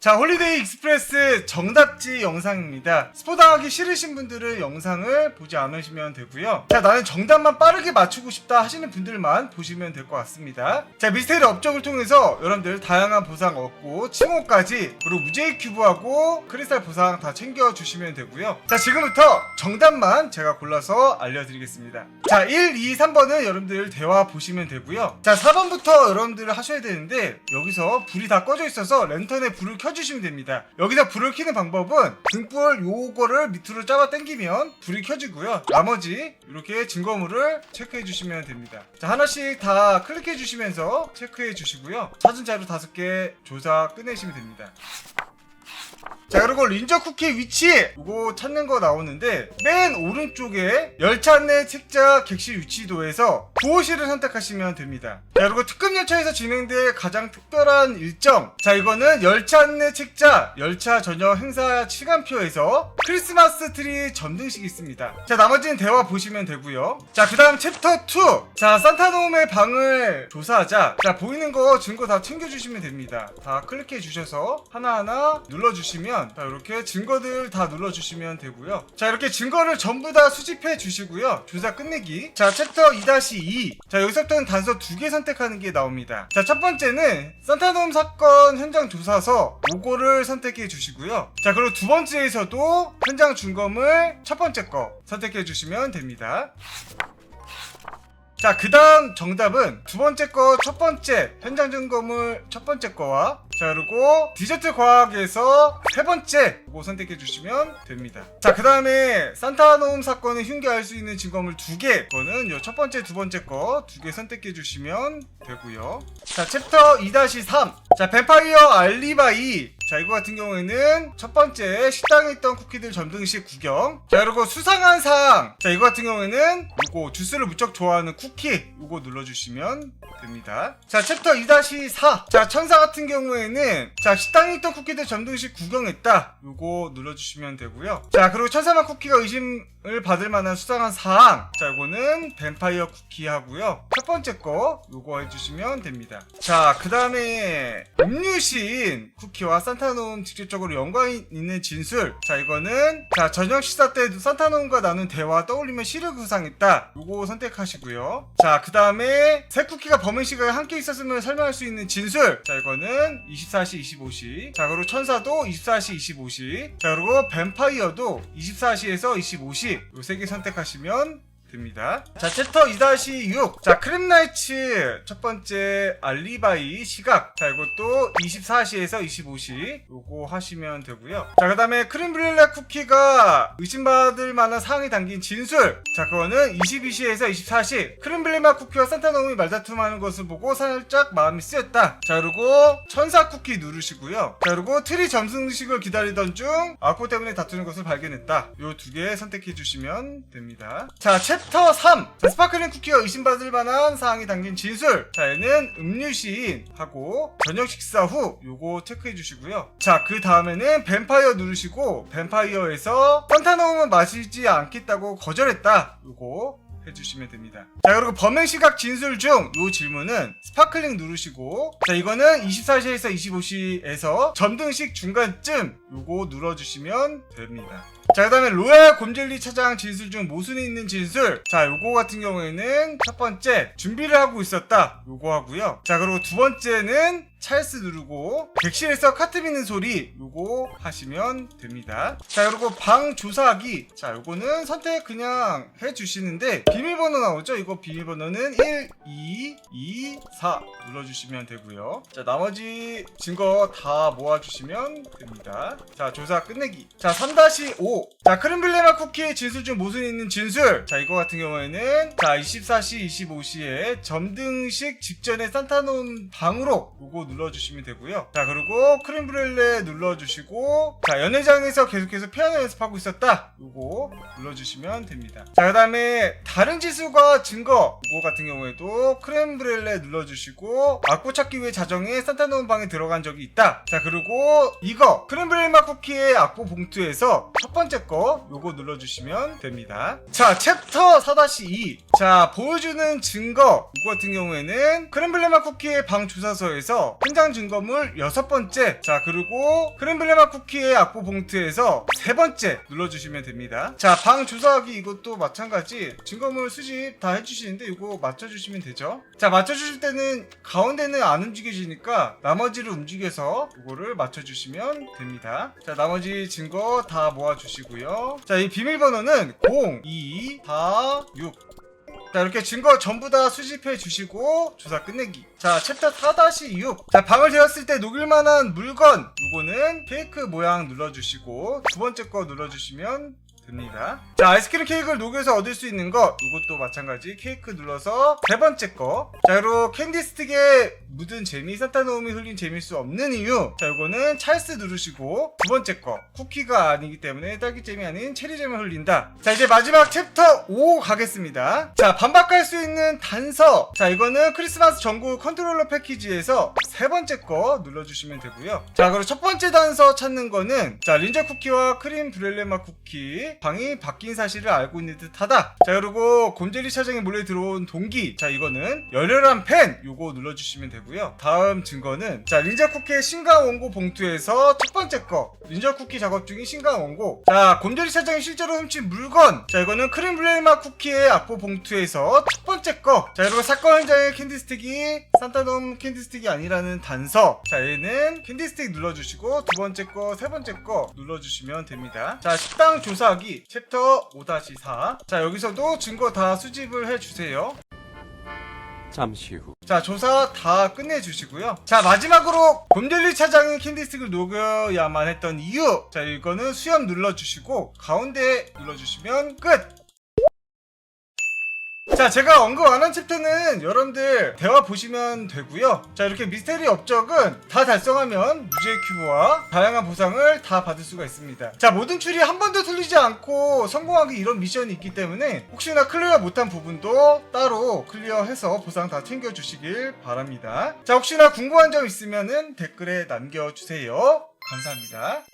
자, 홀리데이 익스프레스 정답지 영상입니다. 스포당하기 싫으신 분들은 영상을 보지 않으시면 되고요. 자, 나는 정답만 빠르게 맞추고 싶다 하시는 분들만 보시면 될 것 같습니다. 자, 미스테리 업적을 통해서 여러분들 다양한 보상 얻고 칭호까지 그리고 무제이 큐브하고 크리스탈 보상 다 챙겨주시면 되고요. 자, 지금부터 정답만 제가 골라서 알려드리겠습니다. 자, 1, 2, 3번은 여러분들 대화 보시면 되고요. 자, 4번부터 여러분들 하셔야 되는데 여기서 불이 다 꺼져 있어서 랜턴에 불을 켜 주시면 됩니다. 여기서 불을 켜는 방법은 등불 요거를 밑으로 잡아 당기면 불이 켜지고요. 나머지 이렇게 증거물을 체크해 주시면 됩니다. 자, 하나씩 다 클릭해 주시면서 체크해 주시고요. 사진 자료 5개 조사 끝내시면 됩니다. 자 그리고 린저 쿠키 위치. 이거 찾는 거 나오는데 맨 오른쪽에 열차 안내 책자 객실 위치도에서 구호실을 선택하시면 됩니다. 자 그리고 특급 열차에서 진행될 가장 특별한 일정. 자 이거는 열차 안내 책자 열차 저녁 행사 시간표에서 크리스마스 트리 점등식이 있습니다. 자 나머지는 대화 보시면 되고요. 자 그 다음 챕터 2자 산타놈의 방을 조사하자. 자 보이는 거 증거 다 챙겨주시면 됩니다. 다 클릭해 주셔서 하나하나 눌러주시면 자 이렇게 증거들 다 눌러주시면 되고요. 자 이렇게 증거를 전부 다 수집해 주시고요. 조사 끝내기. 자 챕터 2-2 자 여기서부터는 단서 두 개 선택하는 게 나옵니다. 자 첫 번째는 산타돔 사건 현장 조사서 요거를 선택해 주시고요. 자 그리고 두 번째에서도 현장 준검을 첫 번째 거 선택해 주시면 됩니다 자, 그 다음 정답은 두 번째 거, 첫 번째, 현장 점검을 첫 번째 거와, 자, 그리고 디저트 과학에서 세 번째, 그거 선택해 주시면 됩니다. 자, 그 다음에 산타놈 사건을 흉계할 수 있는 증거물 두 개, 그거는 요 첫 번째, 두 번째 거 두 개 선택해 주시면 되고요. 자, 챕터 2-3. 자, 뱀파이어 알리바이. 자, 이거 같은 경우에는 첫 번째 식당에 있던 쿠키들 점등식 구경. 자, 그리고 수상한 사항. 자, 이거 같은 경우에는 이거 주스를 무척 좋아하는 쿠키. 이거 눌러주시면 됩니다. 자, 챕터 2-4. 자, 천사 같은 경우에는 자, 식당에 있던 쿠키들 점등식 구경했다. 요거 눌러주시면 되고요. 자, 그리고 천사만 쿠키가 의심을 받을 만한 수상한 사항. 자, 요거는 뱀파이어 쿠키 하고요. 첫 번째 거 요거 해주시면 됩니다. 자, 그 다음에 음료신 쿠키와 산 타놈 직접적으로 연관이 있는 진술. 자, 이거는 자, 저녁 식사 때 산타놈과 나눈 대화 떠올리면 시를 구상했다. 요거 선택하시고요. 자, 그 다음에 새 쿠키가 범행 시간에 함께 있었음을 설명할 수 있는 진술. 자, 이거는 24시 25시. 자, 그리고 천사도 24시 25시. 자, 그리고 뱀파이어도 24시에서 25시. 요 세 개 선택하시면 됩니다. 자, 챕터 2-6. 자, 크림나이츠 첫 번째 알리바이 시각. 자, 이것도 24시에서 25시. 요거 하시면 되고요. 자, 그 다음에 크림브렐레 쿠키가 의심받을 만한 사항이 담긴 진술. 자, 그거는 22시에서 24시. 크림블레마 쿠키와 산타놈이 말다툼하는 것을 보고 살짝 마음이 쓰였다. 자, 그리고 천사 쿠키 누르시고요. 자, 그리고 트리 점승식을 기다리던 중 아코 때문에 다투는 것을 발견했다. 요 두 개 선택해 주시면 됩니다. 자, 챕터 3. 자, 스파클링 쿠키가 의심받을 만한 사항이 담긴 진술. 자, 얘는 음료 시인 하고 저녁 식사 후 요거 체크해 주시고요. 자, 그 다음에는 뱀파이어 누르시고 뱀파이어에서 산타놈은 마시지 않겠다고 거절했다. 요거 해주시면 됩니다. 자 그리고 범행 시각 진술 중요 질문은 스파클링 누르시고 자 이거는 24시에서 25시에서 점등식 중간쯤 요거 눌러주시면 됩니다. 자, 그 다음에 로얄 곰젤리 차장 진술 중 모순이 있는 진술. 자, 요거 같은 경우에는 첫 번째, 준비를 하고 있었다. 요거 하고요. 자, 그리고 두 번째는 찰스 누르고, 객실에서 카트 비는 소리. 요거 하시면 됩니다. 자, 그리고 방 조사하기. 자, 요거는 선택 그냥 해주시는데, 비밀번호 나오죠? 이거 비밀번호는 1, 2, 2, 4 눌러주시면 되고요. 자, 나머지 증거 다 모아주시면 됩니다. 자, 조사 끝내기. 자, 3-5. 자, 크림블레마 쿠키 진술 중 모순이 있는 진술. 자, 이거 같은 경우에는 자, 24시, 25시에 점등식 직전에 산타논 방으로 요거 눌러주시면 되고요. 자, 그리고 크림 브렐레 눌러주시고, 자, 연회장에서 계속해서 피아노 연습하고 있었다. 요거 눌러주시면 됩니다. 자, 그 다음에 다른 지수과 증거. 요거 같은 경우에도 크림 브렐레 눌러주시고, 악보 찾기 위해 자정에 산타논 방에 들어간 적이 있다. 자, 그리고 이거 크림 브렐마 쿠키의 악보 봉투에서 첫 번째 거 요거 눌러주시면 됩니다. 자 챕터 4-2 자 보여주는 증거 이거 같은 경우에는 크렘블레마 쿠키의 방 주사서에서 현장 증거물 여섯 번째 자 그리고 크렘블레마 쿠키의 악보 봉투에서 세 번째 눌러주시면 됩니다. 자방 주사하기 이것도 마찬가지 증거물 수집 다 해주시는데 이거 맞춰주시면 되죠. 자 맞춰주실 때는 가운데는 안 움직여지니까 나머지를 움직여서 이거를 맞춰주시면 됩니다. 자 나머지 증거 다 모아주시고요. 자 이 비밀번호는 0, 2, 4, 6 자 이렇게 증거 전부 다 수집해 주시고 조사 끝내기. 자 챕터 4-6 자 방을 되었을 때 녹일만한 물건. 요거는 케이크 모양 눌러주시고 두 번째 거 눌러주시면 됩니다. 자 아이스크림 케이크를 녹여서 얻을 수 있는 것 이것도 마찬가지. 케이크 눌러서 세 번째 거 자 그리고 캔디 스틱에 묻은 재미 산타노움이 흘린 재미일 수 없는 이유. 자 이거는 찰스 누르시고 두 번째 거. 쿠키가 아니기 때문에 딸기잼이 아닌 체리잼을 흘린다. 자 이제 마지막 챕터 5 가겠습니다. 자 반박할 수 있는 단서. 자 이거는 크리스마스 전국 컨트롤러 패키지에서 세 번째 거 눌러주시면 되고요. 자 그리고 첫 번째 단서 찾는 거는 자 린저 쿠키와 크림 브렐레마 쿠키 방이 바뀐 사실을 알고 있는 듯하다. 자 그리고 곰젤리 차장에 몰래 들어온 동기. 자 이거는 열렬한 팬. 요거 눌러주시면 되고요. 다음 증거는 자 린저 쿠키의 신강 원고 봉투에서 첫 번째 거. 린저 쿠키 작업 중인 신강 원고. 자 곰젤리 차장이 실제로 훔친 물건. 자 이거는 크림 브렐레마 쿠키의 악보 봉투에서 첫 번째 거자 그리고 사건 현장의 캔디 스틱이 산타돔 캔디 스틱이 아니라는 단서. 자 얘는 캔디 스틱 눌러주시고 두 번째 거 세 번째 거 눌러주시면 됩니다. 자 식당 조사하기 챕터 5-4 자 여기서도 증거 다 수집을 해주세요. 잠시 후. 자 조사 다 끝내주시고요. 자 마지막으로 곰젤리 차장이 캔디스틱을 녹여야만 했던 이유. 자 이거는 수염 눌러주시고 가운데 눌러주시면 끝! 자 제가 언급 안 한 챕터는 여러분들 대화 보시면 되고요. 자 이렇게 미스테리 업적은 다 달성하면 무죄 큐브와 다양한 보상을 다 받을 수가 있습니다. 자 모든 추리 한 번도 틀리지 않고 성공하기 이런 미션이 있기 때문에 혹시나 클리어 못한 부분도 따로 클리어해서 보상 다 챙겨주시길 바랍니다. 자 혹시나 궁금한 점 있으면은 댓글에 남겨주세요. 감사합니다